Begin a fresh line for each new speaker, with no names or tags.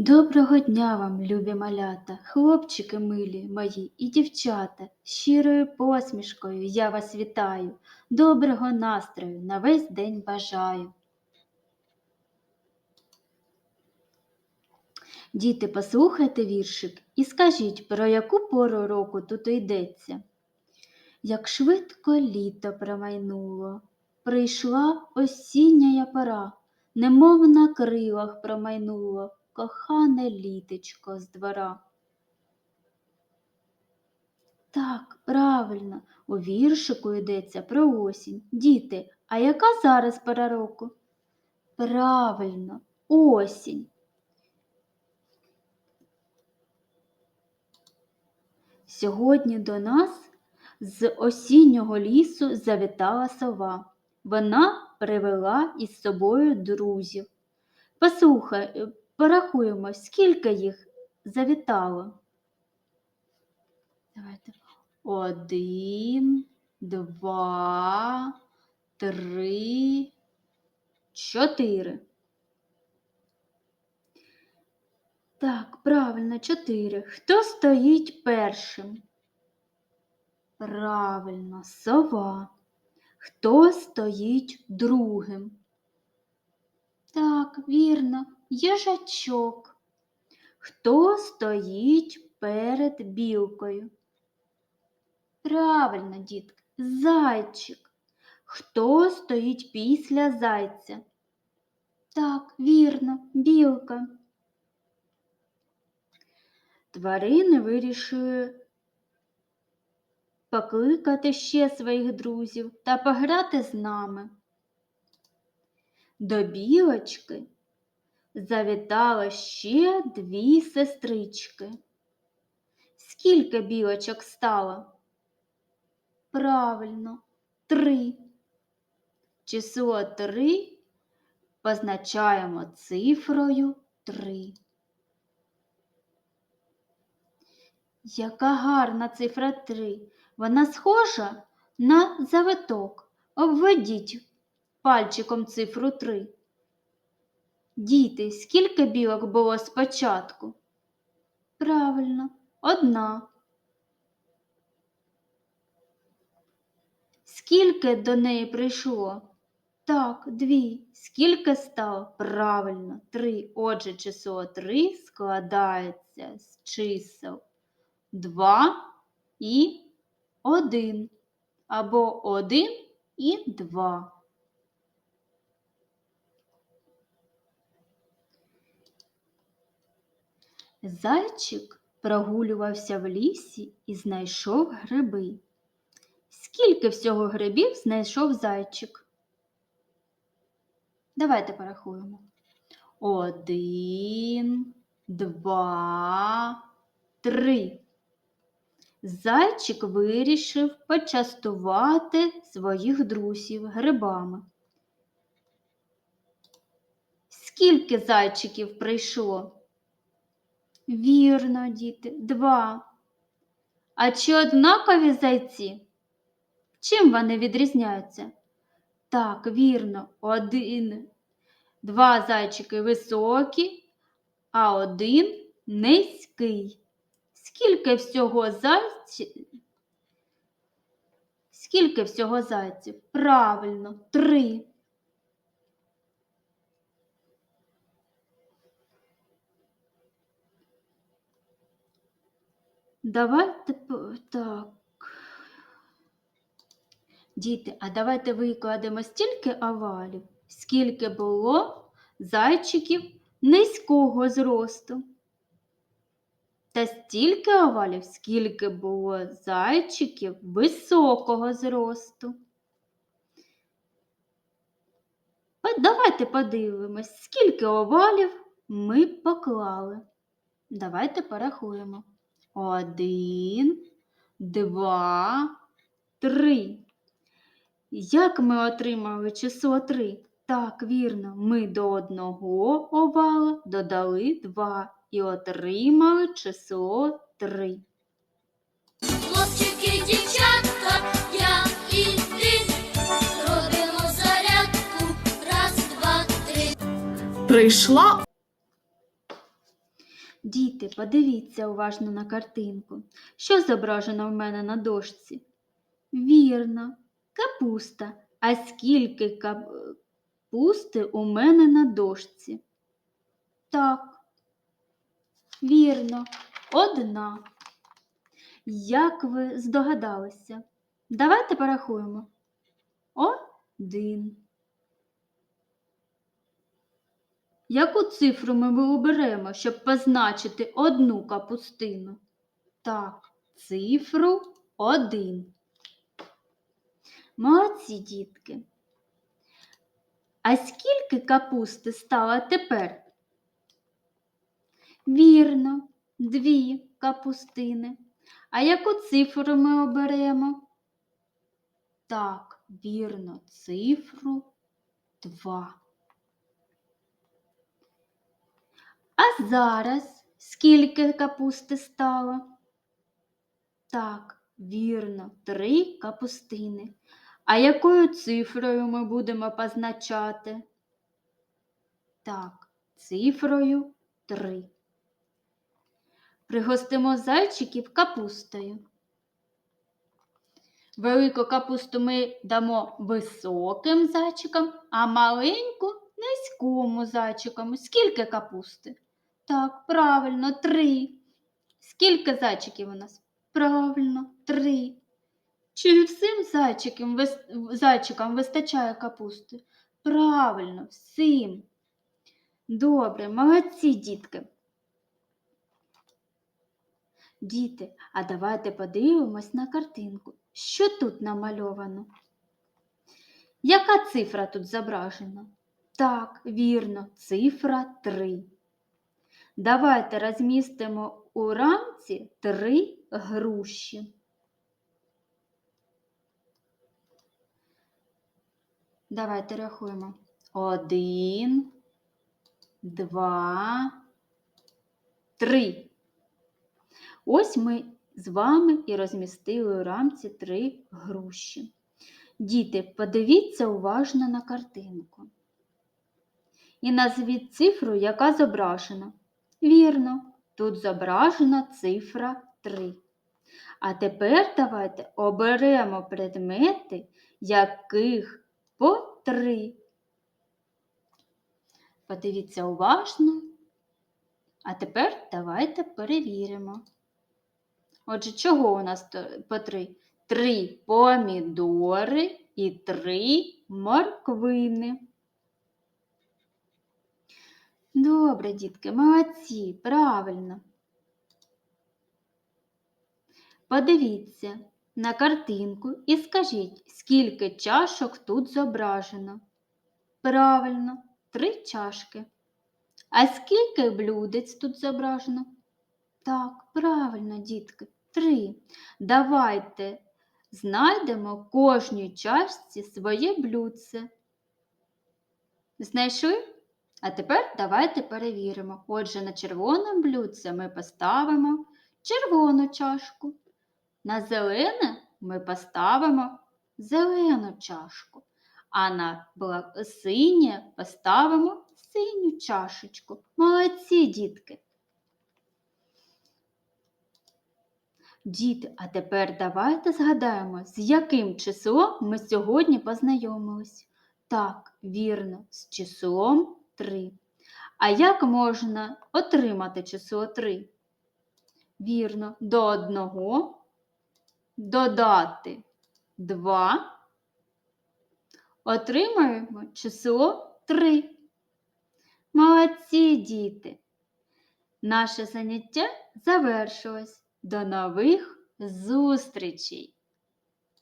Доброго дня вам, любі малята, хлопчики милі мої і дівчата. Щирою посмішкою я вас вітаю, доброго настрою на весь день бажаю. Діти, послухайте віршик і скажіть, про яку пору року тут йдеться. Як швидко літо промайнуло, прийшла осіння пора, немов на крилах промайнуло кохане літечко з двора. Так, правильно, у віршику йдеться про осінь. Діти, а яка зараз пора року? Правильно, осінь. Сьогодні до нас з осіннього лісу завітала сова. Вона привела із собою друзів. Послухай, порахуємо, скільки їх завітало. Давайте. Один, два, три, чотири. Так, правильно, чотири. Хто стоїть першим? Правильно, сова. Хто стоїть другим? Так, вірно, їжачок. Хто стоїть перед білкою? Правильно, дітки, зайчик. Хто стоїть після зайця? Так, вірно, білка. Тварини вирішили покликати ще своїх друзів та пограти з нами. До білочки завітало ще дві сестрички. Скільки білочок стало? Правильно, три. Число три позначаємо цифрою три. Яка гарна цифра три. Вона схожа на завиток. Обведіть пальчиком цифру три. Діти, скільки білок було спочатку? Правильно, одна. Скільки до неї прийшло? Так, дві. Скільки стало? Правильно, три. Отже, число три складається з чисел два і один. Або один і два. Зайчик прогулювався в лісі і знайшов гриби. Скільки всього грибів знайшов зайчик? Давайте порахуємо. Один, два, три. Зайчик вирішив почастувати своїх друзів грибами. Скільки зайчиків прийшло? Вірно, діти, два. А чи однакові зайці? Чим вони відрізняються? Так, вірно, один, два зайчики високі, а один низький. Скільки всього зайців? Скільки всього зайців? Правильно, три. Давайте так. Діти, а давайте викладемо стільки овалів, скільки було зайчиків низького зросту. Та стільки овалів, скільки було зайчиків високого зросту. Давайте подивимось, скільки овалів ми поклали. Давайте порахуємо. Один, два, три. Як ми отримали число 3? Так, вірно, ми до одного овала додали 2 і отримали число 3.
Хлопчики, дівчатка, я і ти робимо зарядку. Раз, два, три.
Прийшла
Діти, подивіться уважно на картинку. Що зображено в мене на дошці? Вірно, капуста. А скільки капусти у мене на дошці? Так, вірно, одна. Як ви здогадалися? Давайте порахуємо. Один. Яку цифру ми оберемо, щоб позначити одну капустину? Так, цифру один. Молодці, дітки. А скільки капусти стало тепер? Вірно, дві капустини. А яку цифру ми оберемо? Так, вірно, цифру два. А зараз скільки капусти стало? Так, вірно, три капустини. А якою цифрою ми будемо позначати? Так, цифрою три. Пригостимо зайчиків капустою. Велику капусту ми дамо високим зайчикам, а маленьку низькому зайчикам. Скільки капусти? Так, правильно, три. Скільки зайчиків у нас? Правильно, три. Чи всім зайчикам, зайчикам вистачає капусти? Правильно, всім. Добре, молодці, дітки. Діти, а давайте подивимось на картинку. Що тут намальовано? Яка цифра тут зображена? Так, вірно, цифра 3. Давайте розмістимо у рамці три груші. Давайте рахуємо. Один, два, три. Ось ми з вами і розмістили у рамці три груші. Діти, подивіться уважно на картинку. І назвіть цифру, яка зображена. Вірно, тут зображена цифра 3. А тепер давайте оберемо предмети, яких по 3. Подивіться уважно. А тепер давайте перевіримо. Отже, чого у нас по три? Три помідори і три морквини. Добре, дітки, молодці, правильно. Подивіться на картинку і скажіть, скільки чашок тут зображено. Правильно, три чашки. А скільки блюдець тут зображено? Так, правильно, дітки, три. Давайте знайдемо кожній чашці своє блюдце. Знайшли? А тепер давайте перевіримо. Отже, на червоне блюдце ми поставимо червону чашку. На зелене ми поставимо зелену чашку, а на синє поставимо синю чашечку. Молодці, дітки! Діти, а тепер давайте згадаємо, з яким числом ми сьогодні познайомились. Так, вірно, з числом 3. А як можна отримати число 3? Вірно, до 1 додати 2. Отримаємо число 3. Молодці, діти! Наше заняття завершилось. До нових зустрічей!